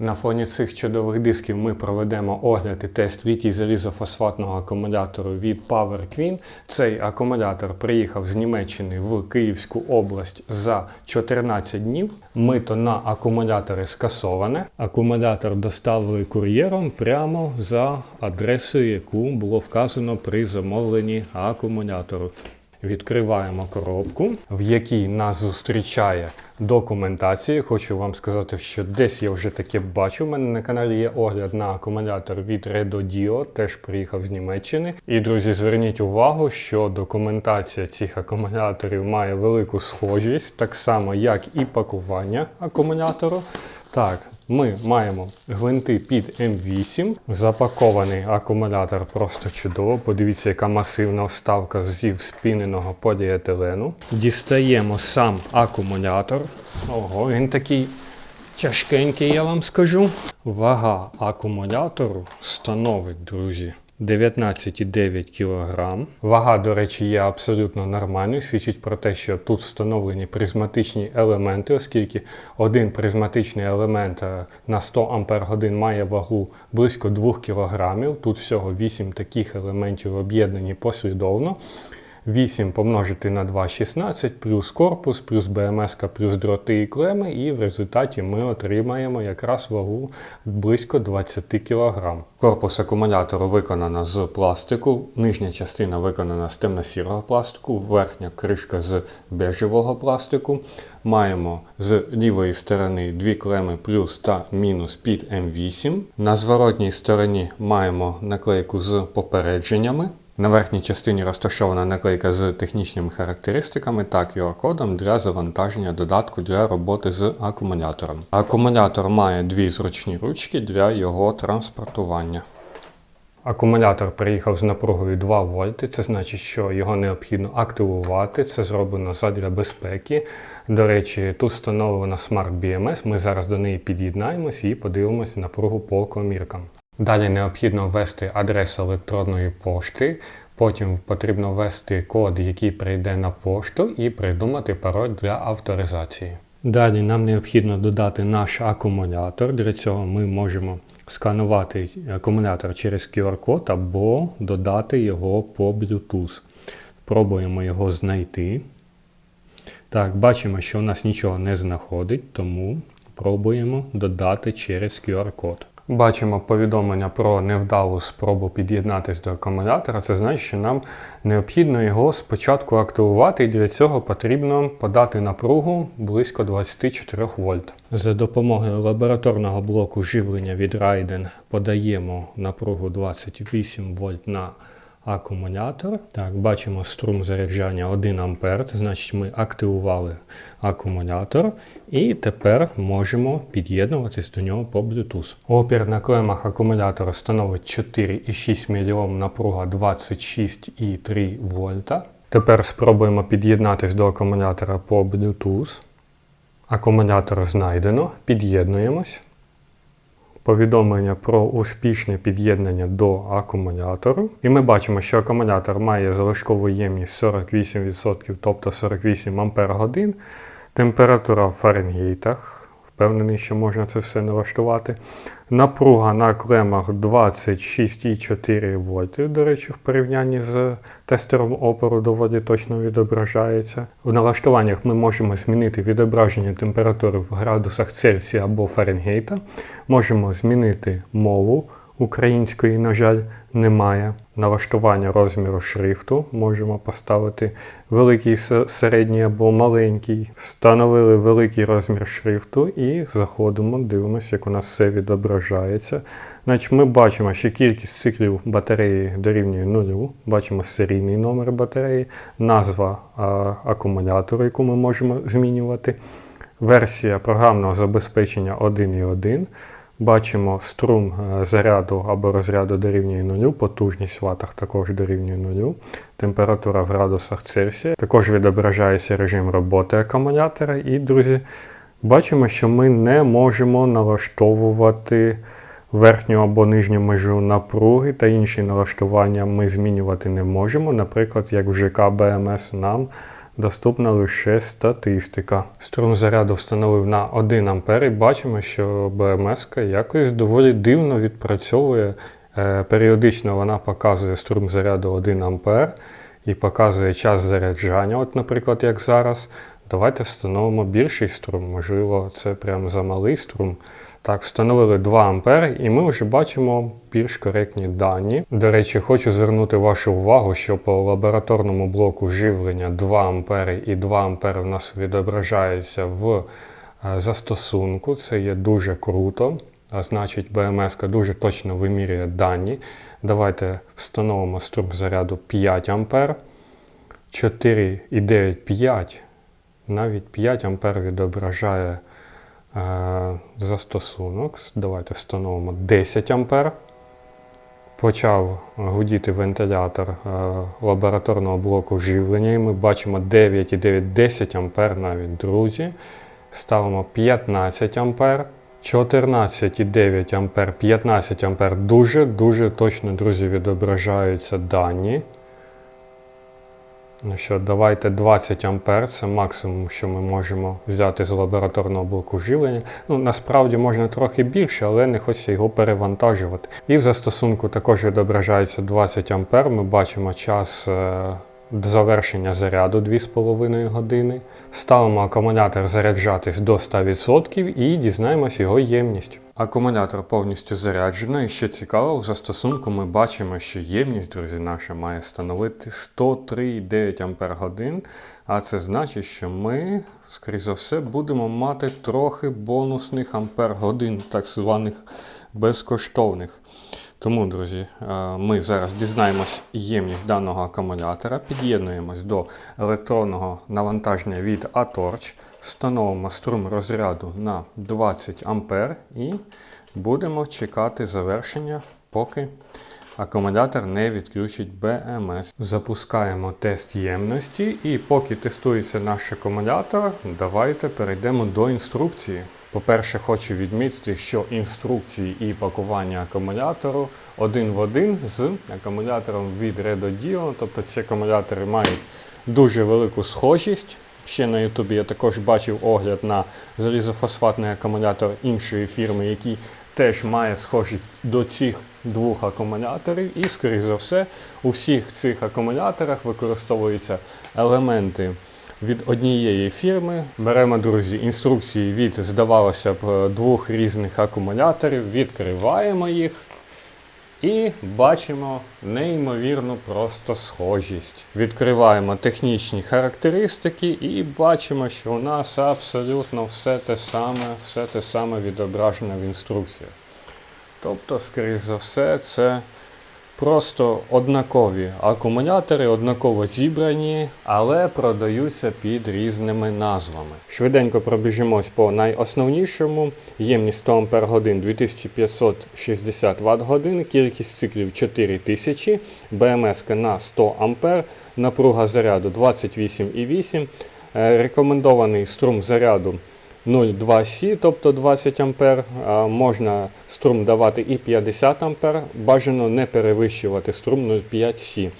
На фоні цих чудових дисків ми проведемо огляд і тест літій залізофосфатного акумулятору від Power Queen. Цей акумулятор приїхав з Німеччини в Київську область за 14 днів. Мито на акумулятори скасоване. Акумулятор доставили кур'єром прямо за адресою, яку було вказано при замовленні акумулятору. Відкриваємо коробку, в якій нас зустрічає документація. Хочу вам сказати, що десь я вже таке бачу. У мене на каналі є огляд на акумулятор від Redodio, теж приїхав з Німеччини. І, друзі, зверніть увагу, що документація цих акумуляторів має велику схожість, так само, як і пакування акумулятору. Так, ми маємо гвинти під М8. Запакований акумулятор просто чудово. Подивіться, яка масивна вставка зі вспіненого поліетилену. Дістаємо сам акумулятор. Ого, він такий тяжкенький, я вам скажу. Вага акумулятору становить, друзі. 19,9 кг. Вага, до речі, є абсолютно нормальною. Свідчить про те, що тут встановлені призматичні елементи, оскільки один призматичний елемент е, на 100 Ах має вагу близько 2 кг. Тут всього 8 таких елементів об'єднані послідовно. 8 помножити на 2 16, плюс корпус, плюс БМС, плюс дроти і клеми, і в результаті ми отримаємо якраз вагу близько 20 кг. Корпус акумулятору виконано з пластику, нижня частина виконана з темно-сірого пластику, верхня кришка з бежевого пластику. Маємо з лівої сторони дві клеми плюс та мінус під М8. На зворотній стороні маємо наклейку з попередженнями. На верхній частині розташована наклейка з технічними характеристиками та QR-кодом для завантаження додатку для роботи з акумулятором. Акумулятор має дві зручні ручки для його транспортування. Акумулятор приїхав з напругою 2 вольти, це значить, що його необхідно активувати. Це зроблено задля безпеки. До речі, тут встановлена Smart BMS. Ми зараз до неї під'єднаємось і подивимося напругу по коміркам. Далі необхідно ввести адресу електронної пошти. Потім потрібно ввести код, який прийде на пошту, і придумати пароль для авторизації. Далі нам необхідно додати наш акумулятор. Для цього ми можемо сканувати акумулятор через QR-код або додати його по Bluetooth. Пробуємо його знайти. Так, бачимо, що у нас нічого не знаходить, тому пробуємо додати через QR-код. Бачимо повідомлення про невдалу спробу під'єднатися до акумулятора. Це значить, що нам необхідно його спочатку активувати, і для цього потрібно подати напругу близько 24 вольт. За допомогою лабораторного блоку живлення від Raiden подаємо напругу 28 вольт на акумулятор. Так, бачимо струм заряджання 1 А, значить ми активували акумулятор і тепер можемо під'єднуватись до нього по Bluetooth. Опір на клемах акумулятора становить 4,6 мОм, напруга 26,3 вольта. Тепер спробуємо під'єднатись до акумулятора по Bluetooth. Акумулятор знайдено, під'єднуємось повідомлення про успішне під'єднання до акумулятору. І ми бачимо, що акумулятор має залишкову ємність 48%, тобто 48 Ампер годин. Температура в Фаренгейтах. Впевнений, що можна це все налаштувати. Напруга на клемах 26,4 вольти, до речі, в порівнянні з тестером опору доволі точно відображається. В налаштуваннях ми можемо змінити відображення температури в градусах Цельсія або Фаренгейта. Можемо змінити мову. Української, на жаль, немає. Налаштування розміру шрифту можемо поставити великий, середній або маленький. Встановили великий розмір шрифту і заходимо, дивимося, як у нас все відображається. Значить, Ми бачимо, що кількість циклів батареї дорівнює нулю. Бачимо серійний номер батареї, назва а, акумулятору, яку ми можемо змінювати. Версія програмного забезпечення 1.1. Бачимо струм е, заряду або розряду дорівнює нулю, потужність в ватах також дорівнює нулю, температура в градусах Цельсія. Також відображається режим роботи акумулятора. І, друзі, бачимо, що ми не можемо налаштовувати верхню або нижню межу напруги та інші налаштування ми змінювати не можемо. Наприклад, як в ЖК БМС нам доступна лише статистика. Струм заряду встановив на 1 А і бачимо, що БМС якось доволі дивно відпрацьовує. Е, Періодично вона показує струм заряду 1 А і показує час заряджання, от, наприклад, як зараз. Давайте встановимо більший струм, можливо, це прям замалий струм. Так, встановили 2 А і ми вже бачимо більш коректні дані. До речі, хочу звернути вашу увагу, що по лабораторному блоку живлення 2 А і 2 А в нас відображається в е, застосунку. Це є дуже круто. А значить, БМС дуже точно вимірює дані. Давайте встановимо струм заряду 5 А. 4,9 5. Навіть 5 А відображає застосунок. Давайте встановимо 10 А. Почав гудіти вентилятор е, лабораторного блоку живлення. І ми бачимо 9,9 10 А навіть, друзі. Ставимо 15 А. 14,9 А, 15 А дуже-дуже точно, друзі, відображаються дані. Ну що, давайте 20 А, це максимум, що ми можемо взяти з лабораторного блоку живлення. Ну, насправді можна трохи більше, але не хочеться його перевантажувати. І в застосунку також відображається 20 А. Ми бачимо час е, завершення заряду 2,5 години. Ставимо акумулятор заряджатись до 100% і дізнаємось його ємність. Акумулятор повністю заряджений. І що цікаво, в застосунку ми бачимо, що ємність, друзі, наша має становити 103,9 Ах. А це значить, що ми, скоріше за все, будемо мати трохи бонусних ампер годин, так званих безкоштовних. Тому, друзі, е, ми зараз дізнаємось ємність даного акумулятора, під'єднуємось до електронного навантаження від Atorch, встановимо струм розряду на 20 А і будемо чекати завершення, поки акумулятор не відключить БМС. Запускаємо тест ємності і поки тестується наш акумулятор, давайте перейдемо до інструкції. По-перше, хочу відмітити, що інструкції і пакування акумулятору один в один з акумулятором від Redodio. Тобто ці акумулятори мають дуже велику схожість. Ще на Ютубі я також бачив огляд на залізофосфатний акумулятор іншої фірми, який теж має схожість до цих двох акумуляторів. І, скоріш за все, у всіх цих акумуляторах використовуються елементи від однієї фірми. Беремо, друзі, інструкції від, здавалося б, двох різних акумуляторів, відкриваємо їх і бачимо неймовірну просто схожість. Відкриваємо технічні характеристики і бачимо, що у нас абсолютно все те саме, все те саме відображено в інструкціях. Тобто, скоріш за все, це Просто однакові акумулятори, однаково зібрані, але продаються під різними назвами. Швиденько пробіжимось по найосновнішому. Ємність 100 Ах 2560 Вт годин, кількість циклів 4000, БМС на 100 А, напруга заряду 28,8. Е, рекомендований струм заряду 0,2С, тобто 20 А, можна струм давати і 50 А, бажано не перевищувати струм 0,5С.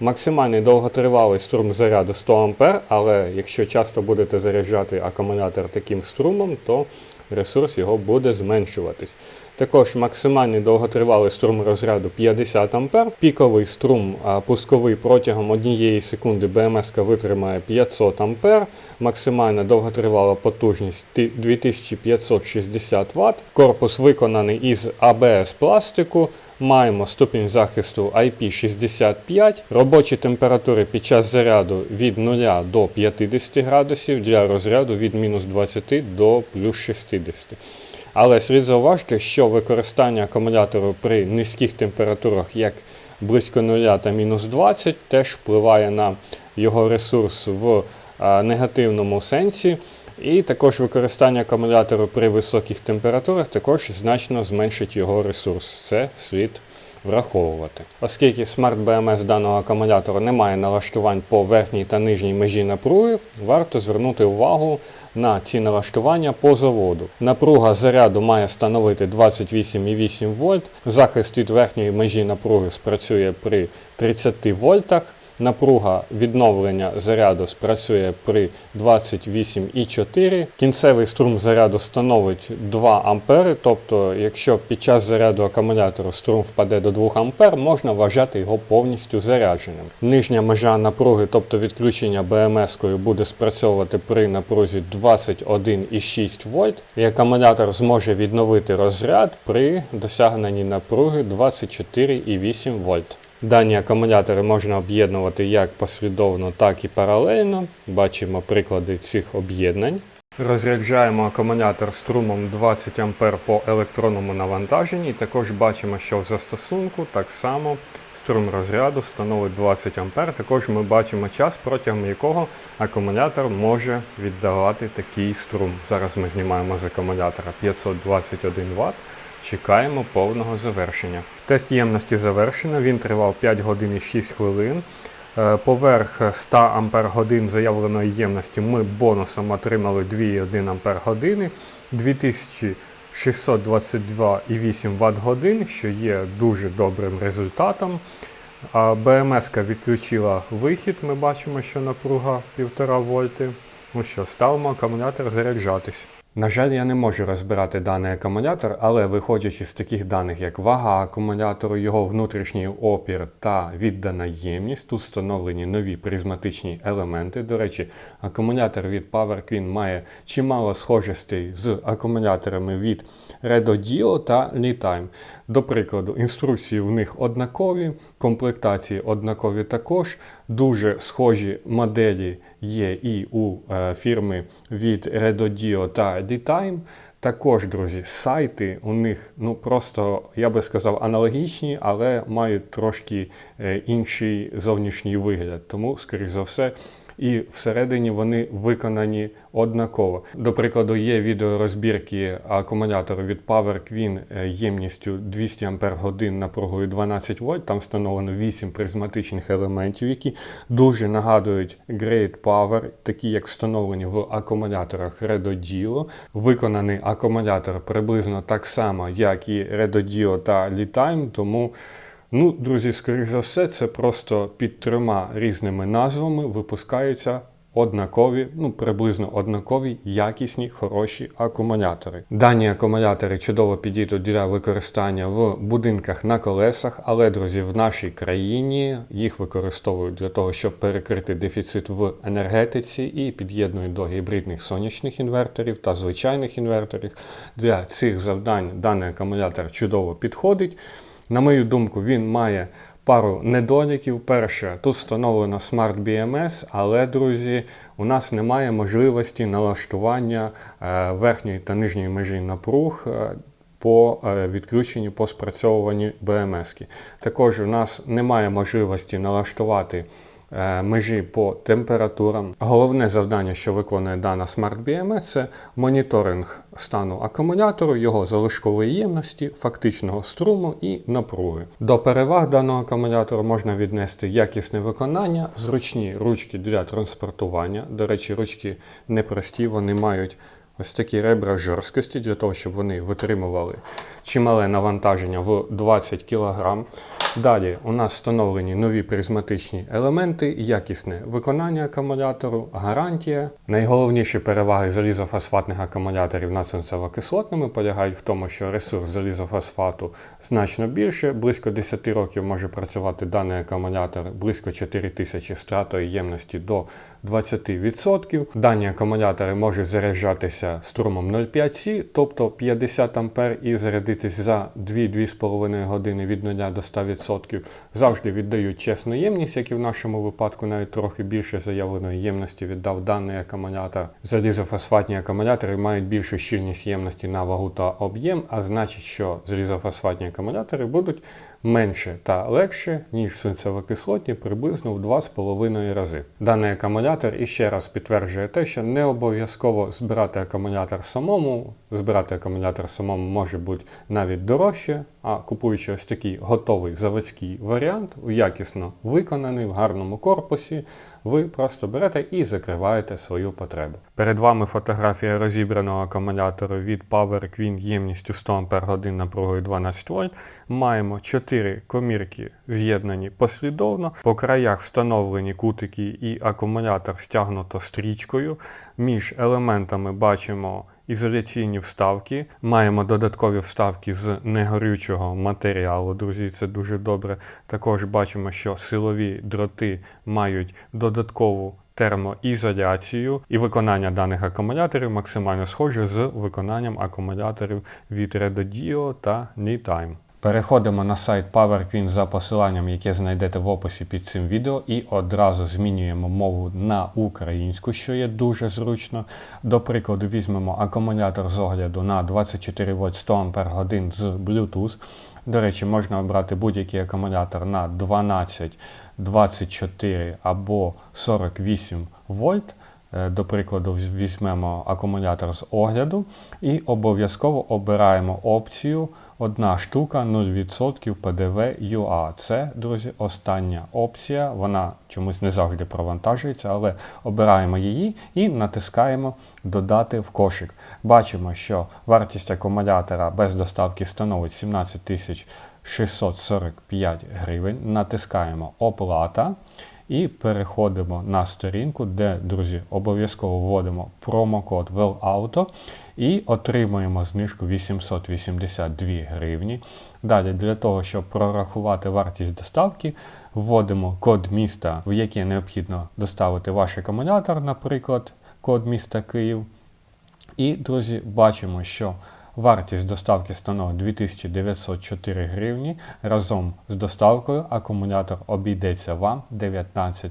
Максимальний довготривалий струм заряду 100 А, але якщо часто будете заряджати акумулятор таким струмом, то ресурс його буде зменшуватись. Також максимальний довготривалий струм розряду 50 А, піковий струм пусковий протягом 1 секунди БМС витримає 500 А, максимальна довготривала потужність 2560 Вт. Корпус виконаний із АБС пластику. Маємо ступінь захисту IP65, робочі температури під час заряду від 0 до 50 градусів, для розряду від мінус 20 до плюс 60. Але слід зауважити, що використання акумулятору при низьких температурах, як близько 0 та мінус 20, теж впливає на його ресурс в негативному сенсі. І також використання акумулятору при високих температурах також значно зменшить його ресурс. Це слід враховувати. Оскільки BMS даного акумулятора не має налаштувань по верхній та нижній межі напруги, варто звернути увагу на ці налаштування по заводу. Напруга заряду має становити 28,8 вольт. Захист від верхньої межі напруги спрацює при 30 вольтах. Напруга відновлення заряду спрацює при 28,4. Кінцевий струм заряду становить 2 ампери, тобто, якщо під час заряду акумулятору струм впаде до 2 ампер, можна вважати його повністю зарядженим. Нижня межа напруги, тобто відключення БМС-кою, буде спрацьовувати при напрузі 21,6 вольт, і акумулятор зможе відновити розряд при досягненні напруги 24,8 вольт. Дані акумулятори можна об'єднувати як послідовно, так і паралельно. Бачимо приклади цих об'єднань. Розряджаємо акумулятор струмом 20 А по електронному навантаженні. Також бачимо, що в застосунку так само струм розряду становить 20 А. Також ми бачимо час, протягом якого акумулятор може віддавати такий струм. Зараз ми знімаємо з акумулятора 521 Вт. Чекаємо повного завершення. Тест ємності завершено. Він тривав 5 годин і 6 хвилин. Е, Поверх 100 Ампер годин заявленої ємності ми бонусом отримали 2,1 Ампер години, 2622,8 Вт годин, що є дуже добрим результатом. А БМС відключила вихід. Ми бачимо, що напруга 1,5 вольти. Ну що, ставимо акумулятор заряджатись. На жаль, я не можу розбирати даний акумулятор, але виходячи з таких даних, як вага акумулятору, його внутрішній опір та віддана ємність, тут встановлені нові призматичні елементи. До речі, акумулятор від PowerQueen має чимало схожостей з акумуляторами від Redodio та Litime. До прикладу, інструкції в них однакові, комплектації однакові також. Дуже схожі моделі є і у е, фірми від Redodio та Ditime. Також, друзі, сайти у них ну просто, я би сказав, аналогічні, але мають трошки е, інший зовнішній вигляд. Тому, скоріш за все, і всередині вони виконані однаково. До прикладу, є відеорозбірки акумулятору від PowerQueen е, ємністю 200 Ах напругою 12 вольт. Там встановлено 8 призматичних елементів, які дуже нагадують Great Power, такі як встановлені в акумуляторах Redodio. Виконаний акумулятор приблизно так само, як і Redodio та Litime, тому Ну, друзі, скоріш за все, це просто під трьома різними назвами випускаються однакові, ну приблизно однакові, якісні, хороші акумулятори. Дані акумулятори чудово підійдуть для використання в будинках на колесах, але, друзі, в нашій країні їх використовують для того, щоб перекрити дефіцит в енергетиці і під'єднують до гібридних сонячних інверторів та звичайних інверторів. Для цих завдань даний акумулятор чудово підходить. На мою думку, він має пару недоліків. Перше, тут встановлено Smart BMS, але, друзі, у нас немає можливості налаштування е, верхньої та нижньої межі напруг. Е, по е, відключенню по спрацьовуванні БМС. Також у нас немає можливості налаштувати межі по температурам. Головне завдання, що виконує дана Smart BMS, це моніторинг стану акумулятору, його залишкової ємності, фактичного струму і напруги. До переваг даного акумулятору можна віднести якісне виконання, зручні ручки для транспортування. До речі, ручки непрості, вони мають ось такі ребра жорсткості для того, щоб вони витримували чимале навантаження в 20 кг. Далі у нас встановлені нові призматичні елементи, якісне виконання акумулятору, гарантія. Найголовніші переваги залізофосфатних акумуляторів над свинцево-кислотними полягають в тому, що ресурс залізофосфату значно більше, близько 10 років може працювати даний акумулятор, близько 4000 стратої ємності до 20%. Дані акумулятори можуть заряджатися струмом 0,5 С, тобто 50 А і зарядитись за 2-2,5 години від 0 до 100%. 100%. Завжди віддають чесну ємність, як і в нашому випадку, навіть трохи більше заявленої ємності віддав даний акумулятор. Залізофосфатні акумулятори мають більшу щільність ємності на вагу та об'єм, а значить, що залізофосфатні акумулятори будуть менше та легше, ніж сонцево кислотні приблизно в 2,5 рази. Даний акумулятор іще раз підтверджує те, що не обов'язково збирати акумулятор самому. Збирати акумулятор самому може бути навіть дорожче, а купуючи ось такий готовий заводський варіант, якісно виконаний в гарному корпусі, ви просто берете і закриваєте свою потребу. Перед вами фотографія розібраного акумулятору від Power Queen ємністю 100 Ах напругою 12 вольт. Маємо 4 комірки з'єднані послідовно. По краях встановлені кутики і акумулятор стягнуто стрічкою. Між елементами бачимо ізоляційні вставки. Маємо додаткові вставки з негорючого матеріалу. Друзі, це дуже добре. Також бачимо, що силові дроти мають додаткову термоізоляцію, і виконання даних акумуляторів максимально схоже з виконанням акумуляторів від Redodio та Nitime. Переходимо на сайт PowerQueen за посиланням, яке знайдете в описі під цим відео, і одразу змінюємо мову на українську, що є дуже зручно. До прикладу, візьмемо акумулятор з огляду на 24 вольт 100 Ах з Bluetooth. До речі, можна обрати будь-який акумулятор на 12, 24 або 48 вольт. Е, До прикладу, візьмемо акумулятор з огляду і обов'язково обираємо опцію одна штука 0% ПДВ UA. Це, друзі, остання опція. Вона чомусь не завжди провантажується, але обираємо її і натискаємо Додати в кошик. Бачимо, що вартість акумулятора без доставки становить 17 645 гривень. Натискаємо Оплата. І переходимо на сторінку, де, друзі, обов'язково вводимо промокод WellAuto і отримуємо знижку 882 гривні. Далі, для того, щоб прорахувати вартість доставки, вводимо код міста, в яке необхідно доставити ваш акумулятор, наприклад, код міста Київ. І, друзі, бачимо, що Вартість доставки становить 2904 гривні. Разом з доставкою акумулятор обійдеться вам 19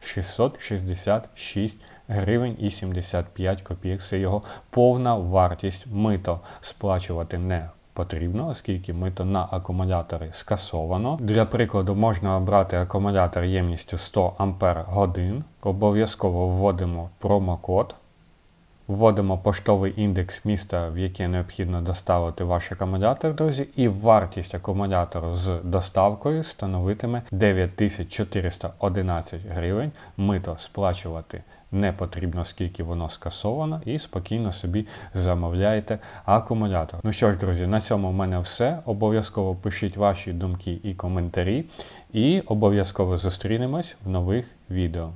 666 гривень і 75 копійок. Це його повна вартість. Мито сплачувати не Потрібно, оскільки мито на акумулятори скасовано. Для прикладу, можна обрати акумулятор ємністю 100 Ах. Обов'язково вводимо промокод. Вводимо поштовий індекс міста, в яке необхідно доставити ваш акумулятор, друзі, і вартість акумулятору з доставкою становитиме 9411 гривень. Мито сплачувати не потрібно, оскільки воно скасовано, і спокійно собі замовляєте акумулятор. Ну що ж, друзі, на цьому в мене все. Обов'язково пишіть ваші думки і коментарі, і обов'язково зустрінемось в нових відео.